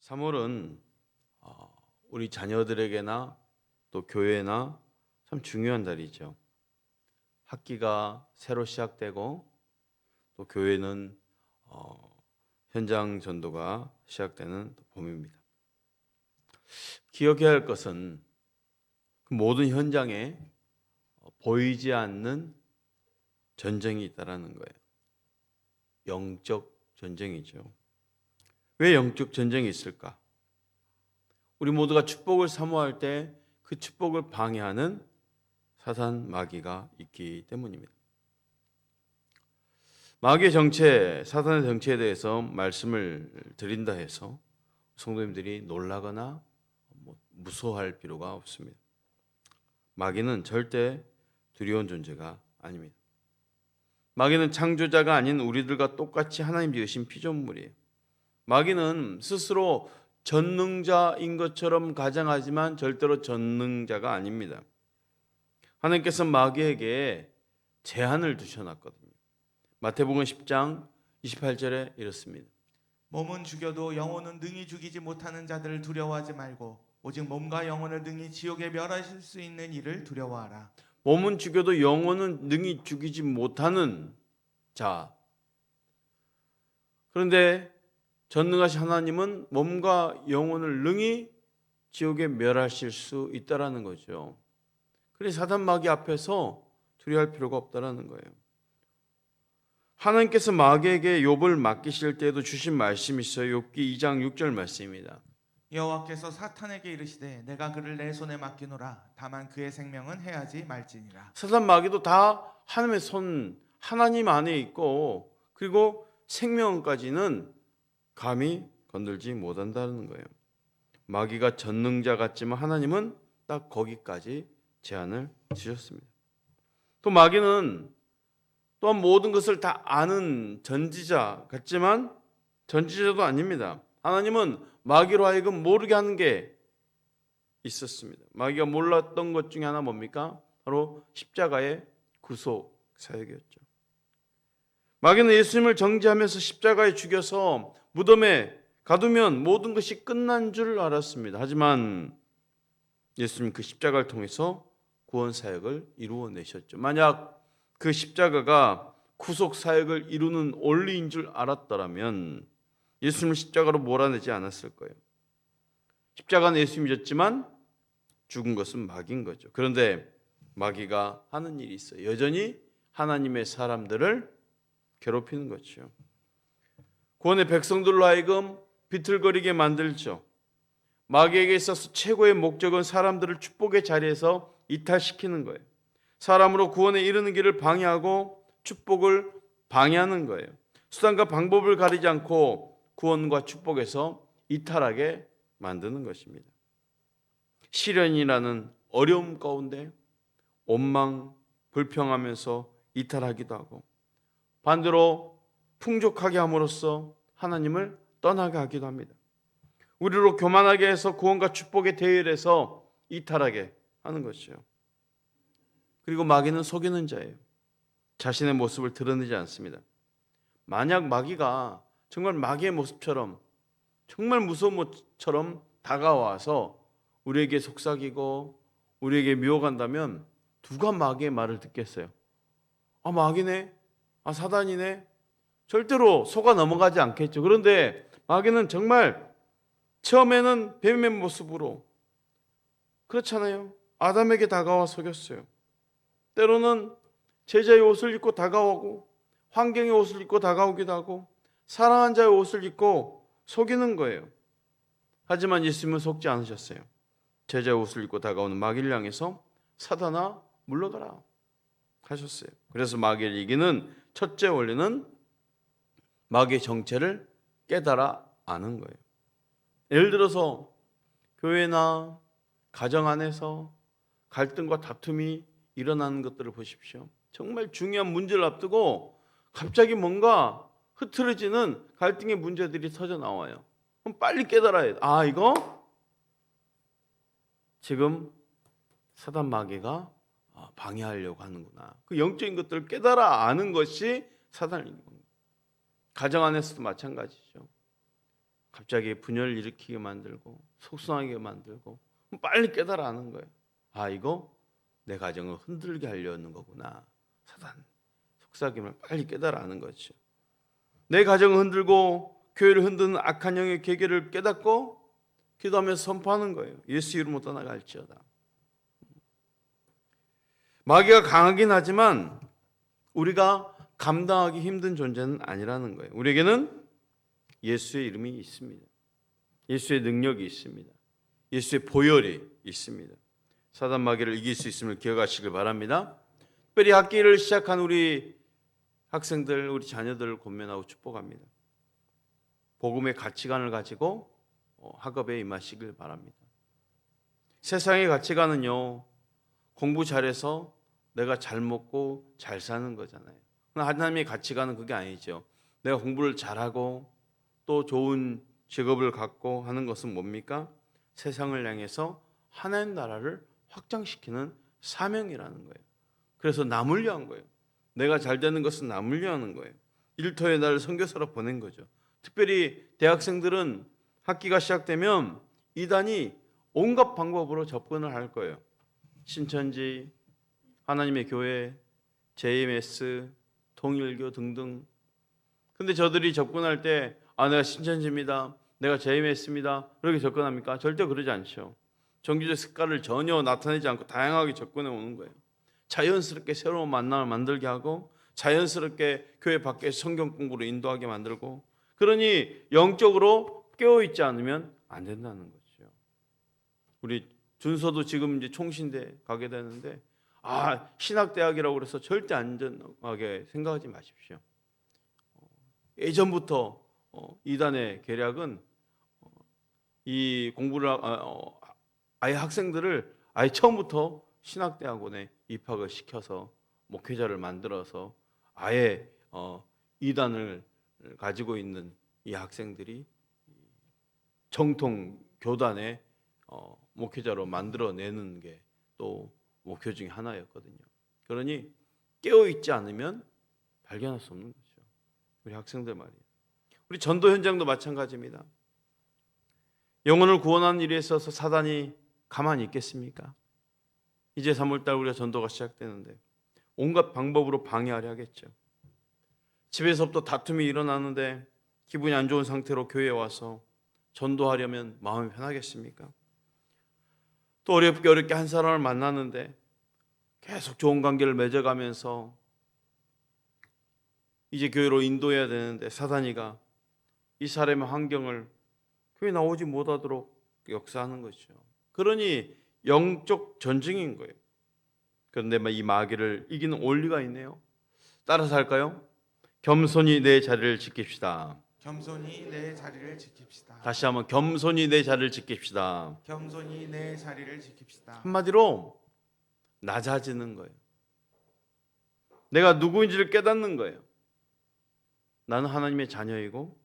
3월은 어, 우리 자녀들에게나 또 교회나 참 중요한 달이죠. 학기가 새로 시작되고 또 교회는 어, 현장 전도가 시작되는 봄입니다. 기억해야 할 것은 그 모든 현장에 어, 보이지 않는 전쟁이 있다라는 거예요. 영적 전쟁이죠. 왜 영적 전쟁이 있을까? 우리 모두가 축복을 사모할 때 그 축복을 방해하는 사단 마귀가 있기 때문입니다. 마귀의 정체, 사단의 정체에 대해서 말씀을 드린다 해서 성도님들이 놀라거나 뭐 무서워할 필요가 없습니다. 마귀는 절대 두려운 존재가 아닙니다. 마귀는 창조자가 아닌 우리들과 똑같이 하나님 지으신 피조물이에요. 마귀는 스스로 전능자인 것처럼 가장하지만 절대로 전능자가 아닙니다. 하나님께서 마귀에게 제한을 두셔놨거든요. 마태복음 10장 28절에 이렇습니다. 몸은 죽여도 영혼은 능히 죽이지 못하는 자들을 두려워하지 말고 오직 몸과 영혼을 능히 지옥에 멸하실 수 있는 이를 두려워하라. 몸은 죽여도 영혼은 능히 죽이지 못하는 자. 그런데 전능하신 하나님은 몸과 영혼을 능히 지옥에 멸하실 수 있다라는 거죠. 그래서 사단 마귀 앞에서 두려워할 필요가 없다라는 거예요. 하나님께서 마귀에게 욥을 맡기실 때에도 주신 말씀이 있어요. 욥기 2장 6절 말씀입니다. 여호와께서 사탄에게 이르시되 내가 그를 내 손에 맡기노라. 다만 그의 생명은 해하지 말지니라. 사단 마귀도 다 하나님의 손 하나님 안에 있고 그리고 생명까지는 감히 건들지 못한다는 거예요. 마귀가 전능자 같지만 하나님은 딱 거기까지 제한을 주셨습니다. 또 마귀는 또한 모든 것을 다 아는 전지자 같지만 전지자도 아닙니다. 하나님은 마귀로 하여금 모르게 하는 게 있었습니다. 마귀가 몰랐던 것 중에 하나 뭡니까? 바로 십자가의 구속 사역이었죠. 마귀는 예수님을 정죄하면서 십자가에 죽여서 무덤에 가두면 모든 것이 끝난 줄 알았습니다. 하지만 예수님 그 십자가를 통해서 구원 사역을 이루어 내셨죠. 만약 그 십자가가 구속 사역을 이루는 원리인 줄 알았더라면 예수님을 십자가로 몰아내지 않았을 거예요. 십자가는 예수님이 졌지만 죽은 것은 마귀인 거죠. 그런데 마귀가 하는 일이 있어요. 여전히 하나님의 사람들을 괴롭히는 거죠. 구원의 백성들로 하여금 비틀거리게 만들죠. 마귀에게 있어서 최고의 목적은 사람들을 축복의 자리에서 이탈시키는 거예요. 사람으로 구원에 이르는 길을 방해하고 축복을 방해하는 거예요. 수단과 방법을 가리지 않고 구원과 축복에서 이탈하게 만드는 것입니다. 시련이라는 어려움 가운데 원망, 불평하면서 이탈하기도 하고 반대로 풍족하게 함으로써 하나님을 떠나게 하기도 합니다. 우리로 교만하게 해서 구원과 축복의 대열에서 이탈하게 하는 것이죠. 그리고 마귀는 속이는 자예요. 자신의 모습을 드러내지 않습니다. 만약 마귀가 정말 마귀의 모습처럼 정말 무서운 모처럼 다가와서 우리에게 속삭이고 우리에게 미워간다면 누가 마귀의 말을 듣겠어요? 아 마귀네, 아 사단이네. 절대로 속아 넘어가지 않겠죠. 그런데 마귀는 정말 처음에는 뱀의 모습으로 그렇잖아요. 아담에게 다가와 속였어요. 때로는 제자의 옷을 입고 다가오고 환경의 옷을 입고 다가오기도 하고 사랑한 자의 옷을 입고 속이는 거예요. 하지만 예수님은 속지 않으셨어요. 제자의 옷을 입고 다가오는 마귀를 향해서 사단아 물러가라 하셨어요. 그래서 마귀를 이기는 첫째 원리는 마귀의 정체를 깨달아 아는 거예요. 예를 들어서 교회나 가정 안에서 갈등과 다툼이 일어나는 것들을 보십시오. 정말 중요한 문제를 앞두고 갑자기 뭔가 흐트러지는 갈등의 문제들이 터져 나와요. 그럼 빨리 깨달아야 돼. 아, 이거 지금 사단 마귀가 아, 방해하려고 하는구나. 그 영적인 것들을 깨달아 아는 것이 사단인 겁니다. 가정 안에서도 마찬가지죠. 갑자기 분열을 일으키게 만들고 속상하게 만들고 빨리 깨달아 하는 거예요. 아 이거 내 가정을 흔들게 하려는 거구나. 사단 속삭임을 빨리 깨달아 하는 거죠. 내 가정을 흔들고 교회를 흔드는 악한 영의 계계를 깨닫고 기도하면서 선포하는 거예요. 예수 이름으로 떠나갈지어다. 마귀가 강하긴 하지만 우리가 감당하기 힘든 존재는 아니라는 거예요. 우리에게는 예수의 이름이 있습니다. 예수의 능력이 있습니다. 예수의 보혈이 있습니다. 사단 마귀를 이길 수 있음을 기억하시길 바랍니다. 특별히 학기를 시작한 우리 학생들, 우리 자녀들을 권면하고 축복합니다. 복음의 가치관을 가지고 어, 학업에 임하시길 바랍니다. 세상의 가치관은요, 공부 잘해서 내가 잘 먹고 잘 사는 거잖아요. 하나님의 가치관은 그게 아니죠. 내가 공부를 잘하고 또 좋은 직업을 갖고 하는 것은 뭡니까? 세상을 향해서 하나님 나라를 확장시키는 사명이라는 거예요. 그래서 남을 위한 거예요. 내가 잘 되는 것은 남을 위하는 거예요. 일터에 나를 선교사로 보낸 거죠. 특별히 대학생들은 학기가 시작되면 이단이 온갖 방법으로 접근을 할 거예요. 신천지, 하나님의 교회, JMS, 통일교 등등. 근데 저들이 접근할 때 아, 내가 신천지입니다. 내가 JMS입니다. 그렇게 접근합니까? 절대 그러지 않죠. 정규적 습관을 전혀 나타내지 않고 다양하게 접근해 오는 거예요. 자연스럽게 새로운 만남을 만들게 하고 자연스럽게 교회 밖에 성경 공부로 인도하게 만들고 그러니 영적으로 깨어 있지 않으면 안 된다는 거죠. 우리 준서도 지금 이제 총신대 가게 되는데 아 신학대학이라고 그래서 절대 안전하게 생각하지 마십시오. 어, 예전부터 어, 이단의 계략은 어, 이 공부를 하- 아, 어, 아예 학생들을 아예 처음부터 신학대학원에 입학을 시켜서 목회자를 만들어서 아예 어, 이단을 가지고 있는 이 학생들이 정통 교단의 어, 목회자로 만들어내는 게 또 목표 중에 하나였거든요. 그러니 깨어 있지 않으면 발견할 수 없는 거죠. 우리 학생들 말이에요. 우리 전도 현장도 마찬가지입니다. 영혼을 구원하는 일에 있어서 사단이 가만히 있겠습니까? 이제 3월달 우리가 전도가 시작되는데 온갖 방법으로 방해하려 하겠죠. 집에서부터 다툼이 일어나는데 기분이 안 좋은 상태로 교회에 와서 전도하려면 마음이 편하겠습니까? 또 어렵게 어렵게 한 사람을 만나는데 계속 좋은 관계를 맺어가면서 이제 교회로 인도해야 되는데 사단이가 이 사람의 환경을 교회 나오지 못하도록 역사하는 것이죠. 그러니 영적 전쟁인 거예요. 그런데 이 마귀를 이기는 원리가 있네요. 따라서 할까요? 겸손히 내 자리를 지킵시다. 겸손히 내 자리를 지킵시다. 다시 한번 겸손히 내 자리를 지킵시다. 겸손히 내 자리를 지킵시다. 한마디로 낮아지는 거예요. 내가 누구인지를 깨닫는 거예요. 나는 하나님의 자녀이고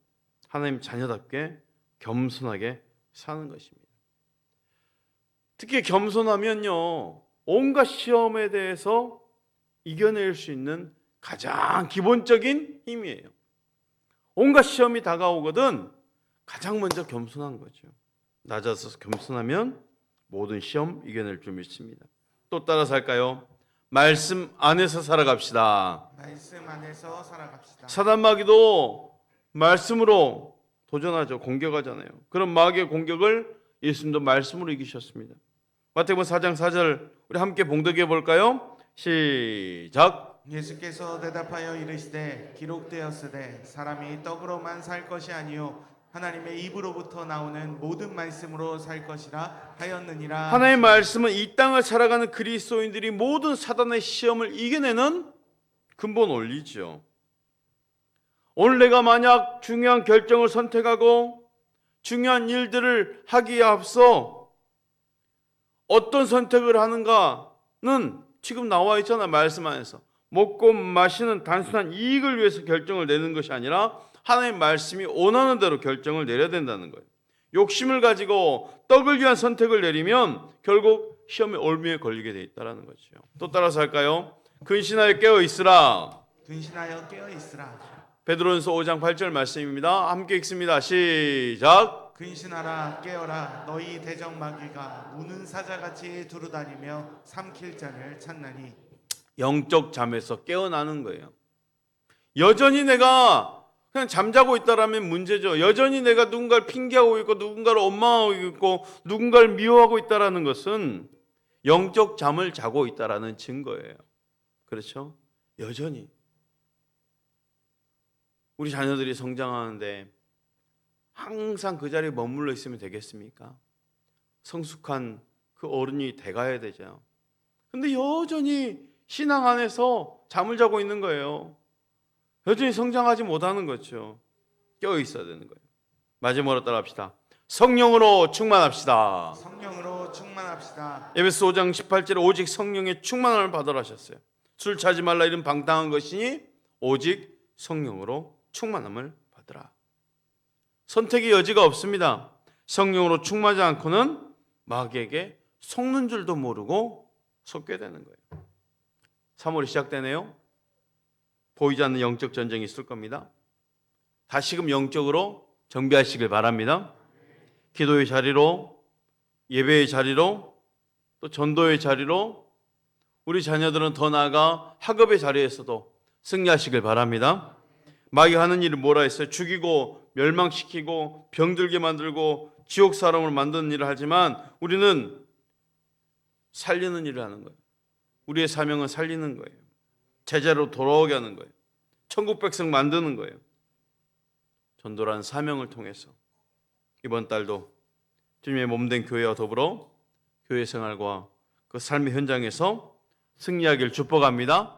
하나님 자녀답게 겸손하게 사는 것입니다. 특히 겸손하면요. 온갖 시험에 대해서 이겨낼 수 있는 가장 기본적인 힘이에요. 온갖 시험이 다가오거든 가장 먼저 겸손한 거죠. 낮아서 겸손하면 모든 시험 이겨낼 줄 믿습니다. 또 따라서 할까요? 말씀 안에서 살아갑시다. 말씀 안에서 살아갑시다. 사단 마귀도 말씀으로 도전하죠. 공격하잖아요. 그런 마귀의 공격을 예수님도 말씀으로 이기셨습니다. 마태복음 4장 4절 우리 함께 봉독해 볼까요? 시작. 예수께서 대답하여 이르시되 기록되었으되 사람이 떡으로만 살 것이 아니요 하나님의 입으로부터 나오는 모든 말씀으로 살 것이라 하였느니라. 하나님의 말씀은 이 땅을 살아가는 그리스도인들이 모든 사단의 시험을 이겨내는 근본 원리죠. 오늘 내가 만약 중요한 결정을 선택하고 중요한 일들을 하기에 앞서 어떤 선택을 하는가는 지금 나와 있잖아 말씀 안에서 먹고 마시는 단순한 이익을 위해서 결정을 내는 것이 아니라 하나님 말씀이 원하는 대로 결정을 내려야 된다는 거예요. 욕심을 가지고 떡을 위한 선택을 내리면 결국 시험의 올무에 걸리게 돼 있다라는 거죠. 또 따라서 할까요? 근신하여 깨어 있으라. 근신하여 깨어 있으라. 베드로전서 5장 8절 말씀입니다. 함께 읽습니다. 시작. 근신하라 깨어라 너희 대적 마귀가 우는 사자같이 두루다니며 삼킬 자를 찾나니 영적 잠에서 깨어나는 거예요. 여전히 내가 그냥 잠자고 있다라면 문제죠. 여전히 내가 누군가를 핑계하고 있고 누군가를 원망하고 있고 누군가를 미워하고 있다라는 것은 영적 잠을 자고 있다라는 증거예요. 그렇죠? 여전히 우리 자녀들이 성장하는데 항상 그 자리에 머물러 있으면 되겠습니까? 성숙한 그 어른이 돼가야 되죠. 근데 여전히 신앙 안에서 잠을 자고 있는 거예요. 여전히 성장하지 못하는 거죠. 깨어 있어야 되는 거예요. 마지막으로 따라합시다. 성령으로 충만합시다. 성령으로 충만합시다. 에베소 5장 18절에 오직 성령의 충만함을 받으라 하셨어요. 술 차지 말라 이런 방탕한 것이니 오직 성령으로 충만함을 받으라. 선택의 여지가 없습니다. 성령으로 충만하지 않고는 마귀에게 속는 줄도 모르고 속게 되는 거예요. 3월이 시작되네요. 보이지 않는 영적 전쟁이 있을 겁니다. 다시금 영적으로 정비하시길 바랍니다. 기도의 자리로 예배의 자리로 또 전도의 자리로 우리 자녀들은 더 나아가 학업의 자리에서도 승리하시길 바랍니다. 마귀가 하는 일을 뭐라 했어요? 죽이고 멸망시키고 병들게 만들고 지옥 사람을 만드는 일을 하지만 우리는 살리는 일을 하는 거예요. 우리의 사명은 살리는 거예요. 제자로 돌아오게 하는 거예요. 천국 백성 만드는 거예요. 전도란 사명을 통해서 이번 달도 주님의 몸된 교회와 더불어 교회 생활과 그 삶의 현장에서 승리하길 축복합니다.